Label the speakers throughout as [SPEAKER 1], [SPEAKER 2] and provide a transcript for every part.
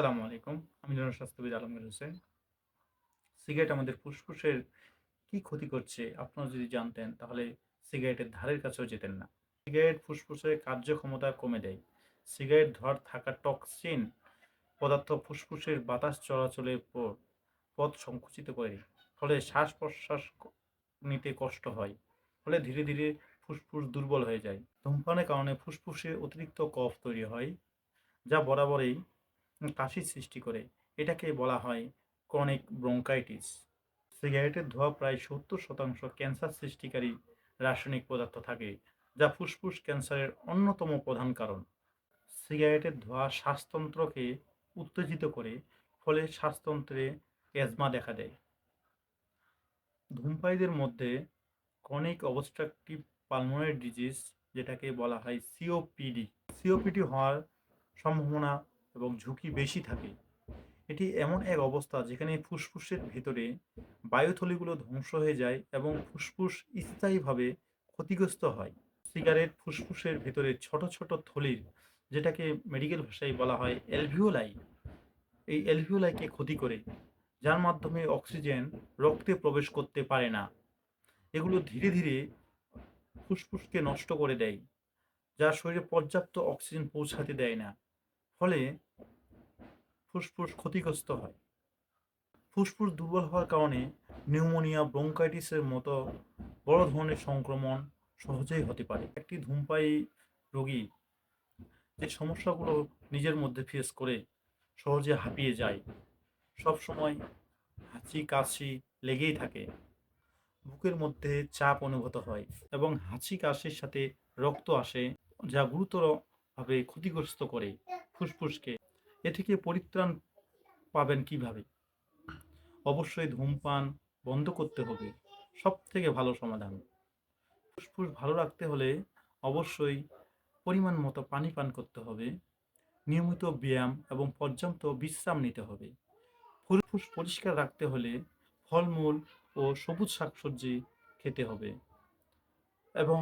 [SPEAKER 1] আসসালামু আলাইকুম। আমি জনস্বাস্থ্যবিদ আলমগীর হোসেন। সিগারেট আমাদের ফুসফুসের কি ক্ষতি করছে আপনারা যদি জানতেন, তাহলে সিগারেটের ধারের কাছেও যেতেন না। সিগারেট ফুসফুসের কার্যক্ষমতা কমে দেয়। সিগারেট ধর থাকা টক্সিন পদার্থ ফুসফুসের বাতাস চলাচলের পর পথ সংকুচিত করে, ফলে শ্বাস প্রশ্বাস নিতে কষ্ট হয়, ফলে ধীরে ধীরে ফুসফুস দুর্বল হয়ে যায়। ধূমপানের কারণে ফুসফুসে অতিরিক্ত কফ তৈরি হয়, যা বরাবরই কাশির সৃষ্টি করে। এটাকে বলা হয় ক্রনিক ব্রঙ্কাইটিস সিগারেটের ধোঁয়া প্রায় সত্তর শতাংশ ক্যান্সার সৃষ্টিকারী রাসায়নিক পদার্থ থাকে, যা ফুসফুস ক্যান্সারের অন্যতম প্রধান কারণ। সিগারেটের ধোঁয়া শ্বাসতন্ত্রকে উত্তেজিত করে, ফলে শ্বাসতন্ত্রে অ্যাজমা দেখা দেয়। ধূমপায়ীদের মধ্যে ক্রনিক অবস্ট্রাকটিভ পালমোনারি ডিজিজ যেটাকে বলা হয় সিওপিডি সিওপিডি হওয়ার সম্ভাবনা এবং ঝুঁকি বেশি থাকে। এটি এমন এক অবস্থা যেখানে ফুসফুসের ভেতরে বায়ুথলিগুলো ধ্বংস হয়ে যায় এবং ফুসফুস স্থায়ীভাবে ক্ষতিগ্রস্ত হয়। সিগারেট ফুসফুসের ভেতরে ছোট ছোট থলির, যেটাকে মেডিকেল ভাষায় বলা হয় অ্যালভিওলাই, এই অ্যালভিওলাইকে ক্ষতি করে, যার মাধ্যমে অক্সিজেন রক্তে প্রবেশ করতে পারে না। এগুলো ধীরে ধীরে ফুসফুসকে নষ্ট করে দেয়, যা শরীরে পর্যাপ্ত অক্সিজেন পৌঁছাতে দেয় না। ফলে ফুসফুস ক্ষতিগ্রস্ত হয়। ফুসফুস দুর্বল হওয়ার কারণে নিউমোনিয়া, ব্রঙ্কাইটিসের মতো বড় ধরনের সংক্রমণ সহজেই হতে পারে। একটি ধূমপায়ী রোগী যে সমস্যাগুলো নিজের মধ্যে ফেস করে সহজে হাঁপিয়ে যায় সব সময় হাঁচি কাশি লেগেই থাকে। বুকের মধ্যে চাপ অনুভূত হয় এবং হাঁচি কাশির সাথে রক্ত আসে, যা গুরুতরভাবে ক্ষতিগ্রস্ত করে ফুসফুসকে, এ থেকে পরিত্রাণ পাবেন কীভাবে? অবশ্যই ধূমপান বন্ধ করতে হবে। সব থেকে ভালো সমাধান। ফুসফুস ভালো রাখতে হলে অবশ্যই পরিমাণ মতো পানি পান করতে হবে। নিয়মিত ব্যায়াম এবং পর্যাপ্ত বিশ্রাম নিতে হবে। ফুসফুস পরিষ্কার রাখতে হলে ফলমূল ও সবুজ শাকসবজি খেতে হবে এবং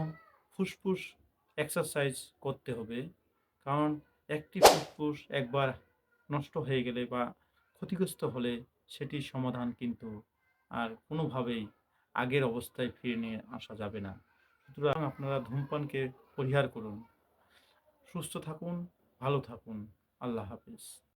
[SPEAKER 1] ফুসফুস এক্সারসাইজ করতে হবে। কারণ একটি ফুসফুস একবার নষ্ট হয়ে গেলে বা ক্ষতিগ্রস্ত হলে সেটির সমাধান কিন্তু আর কোনোভাবেই আগের অবস্থায় ফিরে নিয়ে আসা যাবে না। সুতরাং আপনারা ধূমপানকে পরিহার করুন। সুস্থ থাকুন, ভালো থাকুন। আল্লাহ হাফিজ।